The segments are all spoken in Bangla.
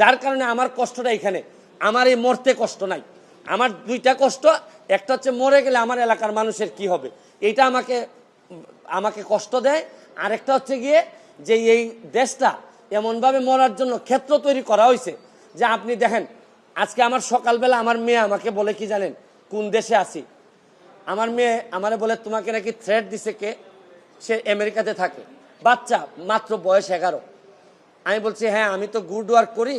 যার কারণে আমার কষ্টটা এখানে। আমার এই মরতে কষ্ট নাই। আমার দুইটা কষ্ট, একটা হচ্ছে মরে গেলে আমার এলাকার মানুষের কি হবে? এইটা আমাকে আমাকে কষ্ট দেয়। আরেকটা হচ্ছে গিয়ে যে এই দেশটা এমনভাবে মরার জন্য ক্ষেত্র তৈরি করা হয়েছে যে আপনি দেখেন, আজকে আমার সকালবেলা আমার মেয়ে আমাকে বলে কি জানেন? কোন দেশে আছি? আমার মেয়ে আমারে বলে, তোমাকে নাকি থ্রেট দিছে কে? সে আমেরিকাতে থাকে। বাচ্চা, মাত্র বয়স এগারো। আমি বলছি হ্যাঁ আমি তো গুড ওয়ার্ক করি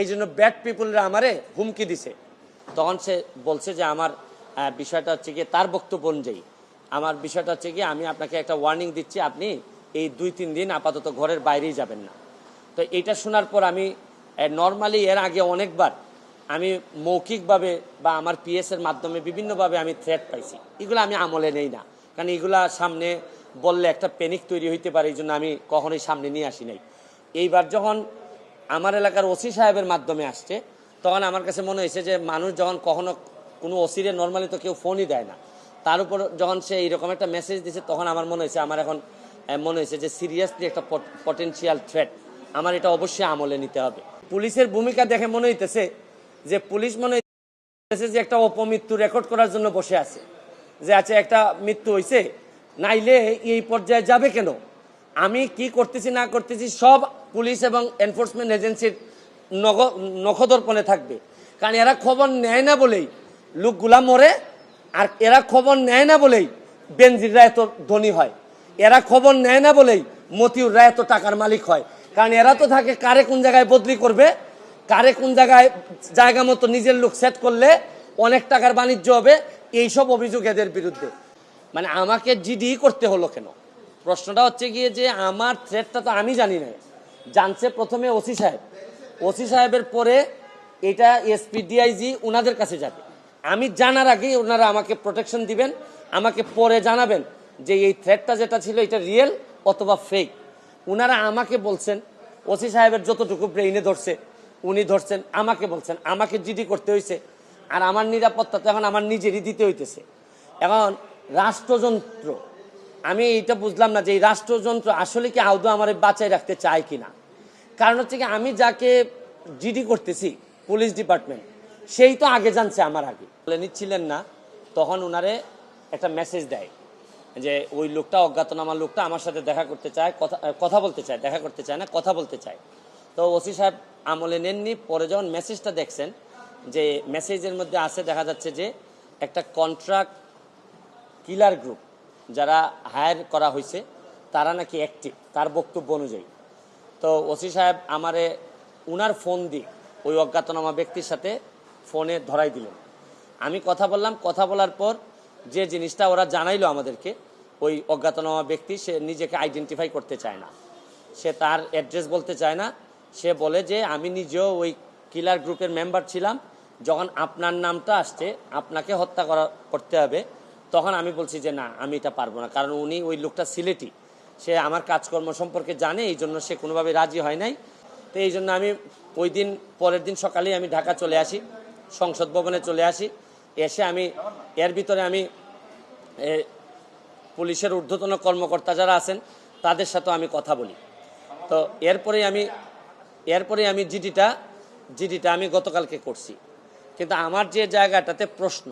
এই জন্য ব্যাড পিপুলরা আমারে হুমকি দিছে। তখন সে বলছে যে, আমার বিষয়টা হচ্ছে গিয়ে তার বক্তব্য অনুযায়ী। আমার বিষয়টা হচ্ছে গিয়ে আমি আপনাকে একটা ওয়ার্নিং দিচ্ছি, আপনি এই দুই, তিন দিন আপাতত ঘরের বাইরেই যাবেন না। তো এটা শোনার পর আমি নর্মালি এর আগে অনেকবার আমি মৌখিকভাবে বা আমার পিএস এর মাধ্যমে বিভিন্নভাবে আমি থ্রেট পাইছি। এগুলো আমি আমলে নেই না। কারণ এগুলা সামনে বললে একটা প্যানিক তৈরি হইতে পারে এই জন্য আমি কখনোই সামনে নিয়ে আসি নাই। এইবার যখন আমার এলাকার ওসি সাহেবের মাধ্যমে আসছে, তখন আমার কাছে মনে হয়েছে যে মানুষ যখন কখনো কোনো ওসিরে নর্মালি তো কেউ ফোনই দেয় না। তার উপর যখন সে এইরকম একটা মেসেজ দিছে, তখন আমার মনে হয়েছে, আমার এখন মনে হয়েছে যে সিরিয়াসলি একটা পটেনশিয়াল থ্রেট আমার এটা অবশ্যই আমলে নিতে হবে। পুলিশের ভূমিকা দেখে মনে হইতেছে যে পুলিশ মনে হইতেছে যে একটা অপমৃত্যু রেকর্ড করার জন্য বসে আছে। যে আচ্ছা একটা মৃত্যু হয়েছে নাইলে এই পর্যায়ে যাবে কেন? আমি কি করতেছি, না করতেছি, সব পুলিশ এবং এনফোর্সমেন্ট এজেন্সির নখদর্পণে থাকবে। কারণ এরা খবর নেয় না বলেই লোকগুলা মরে, আর এরা খবর নেয় না বলেই বেনজিররা এত ধনী হয়। এরা খবর নেয় না বলেই মতিউর মতিউররা এত টাকার মালিক হয়। কারণ এরা তো থাকে কারে কোন জায়গায় বদলি করবে, কারে কোন জায়গায় জায়গা মতো নিজের লোক সেট করলে অনেক টাকার বাণিজ্য হবে, এইসব অভিযোগ এদের বিরুদ্ধে। মানে আমাকে জিডি করতে হলো কেন? প্রশ্নটা হচ্ছে গিয়ে যে আমার থ্রেটটা তো আমি জানি না জানছে প্রথমে ওসি সাহেব। ওসি সাহেবের পরে এটা এসপি ডিআইজি ওনাদের কাছে যাবে। আমি জানার আগেই ওনারা আমাকে প্রোটেকশন দিবেন, আমাকে পরে জানাবেন যে এই থ্রেটটা যেটা ছিল এটা রিয়েল অথবা ফেক ওনারা আমাকে বলছেন, ওসি সাহেবের যতটুকু ব্রেইনে ধরছে, উনি ধরছেন, আমাকে বলছেন, আমাকে জিডি করতে হয়েছে আর আমার নিরাপত্তা তো এখন আমার নিজেরই দিতে হইতেছে। এখন রাষ্ট্রযন্ত্র আমি এটা বুঝলাম না যে এই রাষ্ট্রযন্ত্র আসলে কি আদৌ আমার বাঁচাই রাখতে চায় কিনা। কারণ হচ্ছে কি আমি যাকে জিডি করতেছি, পুলিশ ডিপার্টমেন্ট, সেই তো আগে জানছে আমার আগে। বলে নিচ্ছিলেন না, তখন ওনারে একটা মেসেজ দেয় যে ওই লোকটা, অজ্ঞাতনামা লোকটা আমার সাথে দেখা করতে চায়, কথা কথা বলতে চায়, দেখা করতে চায় না, কথা বলতে চায়। তো ওসি সাহেব আমলে নেননি, পরে যখন মেসেজটা দেখছেন যে মেসেজের মধ্যে আছে, দেখা যাচ্ছে যে একটা কন্ট্রাক্ট কিলার গ্রুপ যারা হায়ার করা হয়েছে, তারা নাকি অ্যাক্টিভ তার বক্তব্য অনুযায়ী। তো ওসি সাহেব আমারে উনার ফোন দিয়ে ওই অজ্ঞাতনামা ব্যক্তির সাথে ফোনে ধরাই দিলেন। আমি কথা বললাম, কথা বলার পর যে জিনিসটা ওরা জানাইলো আমাদেরকে, ওই অজ্ঞাতনামা ব্যক্তি সে নিজেকে আইডেন্টিফাই করতে চায় না। সে তার অ্যাড্রেস বলতে চায় না। সে বলে যে, আমি নিজেও ওই কিলার গ্রুপের মেম্বার ছিলাম। যখন আপনার নামটা আসছে, আপনাকে হত্যা করা, করতে হবে। তখন আমি বলছি যে, না, আমি এটা পারব না। কারণ উনি ওই লোকটা সিলেটি। সে আমার কাজকর্ম সম্পর্কে জানে, এই জন্য সে কোনোভাবে রাজি হয় নাই। তো এই জন্য আমি ওই দিন, পরের দিন সকালেই আমি ঢাকা চলে আসি, সংসদ ভবনে চলে আসি। এসে আমি, এর ভিতরে আমি পুলিশের ঊর্ধ্বতন কর্মকর্তা যারা আছেন, তাদের সাথেও আমি কথা বলি। তো এরপরেই আমি, এরপরে আমি জিডিটা জিডিটা আমি গতকালকে করছি। কিন্তু আমার যে জায়গাটাতে প্রশ্ন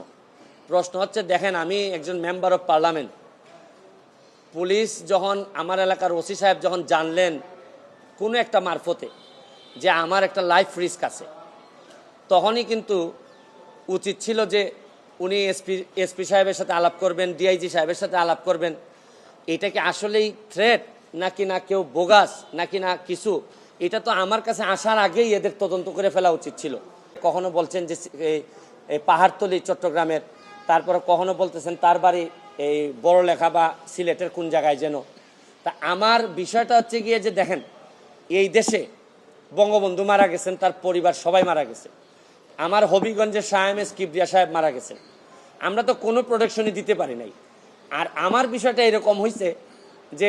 প্রশ্ন হচ্ছে, দেখেন আমি একজন মেম্বার অফ পার্লামেন্ট পুলিশ যখন আমার এলাকার ওসি সাহেব যখন জানলেন কোনো একটা মারফতে যে আমার একটা লাইফ রিস্ক আছে, তখনই কিন্তু উচিত ছিল যে উনি এসপি এসপি সাহেবের সাথে আলাপ করবেন ডিআইজি সাহেবের সাথে আলাপ করবেন। এটা কি আসলেই থ্রেট নাকি না কেউ বোগাস নাকি না কিছু? এটা তো আমার কাছে আসার আগেই এদের তদন্ত করে ফেলা উচিত ছিল। কখনো বলছেন যে পাহাড়তলি চট্টগ্রামের তারপরে কখনো বলতেছেন তার বাড়ি এই বড় লেখা বা সিলেটের কোন জায়গায় যেন। তা আমার বিষয়টা হচ্ছে গিয়ে যে দেখেন, এই দেশে বঙ্গবন্ধু মারা গেছেন, তার পরিবার সবাই মারা গেছে। আমার হবিগঞ্জের শাহ এম এস কিবরিয়া সাহেব মারা গেছেন। আমরা তো কোনো প্রোটেকশনই দিতে পারি নাই। আর আমার বিষয়টা এরকম হয়েছে যে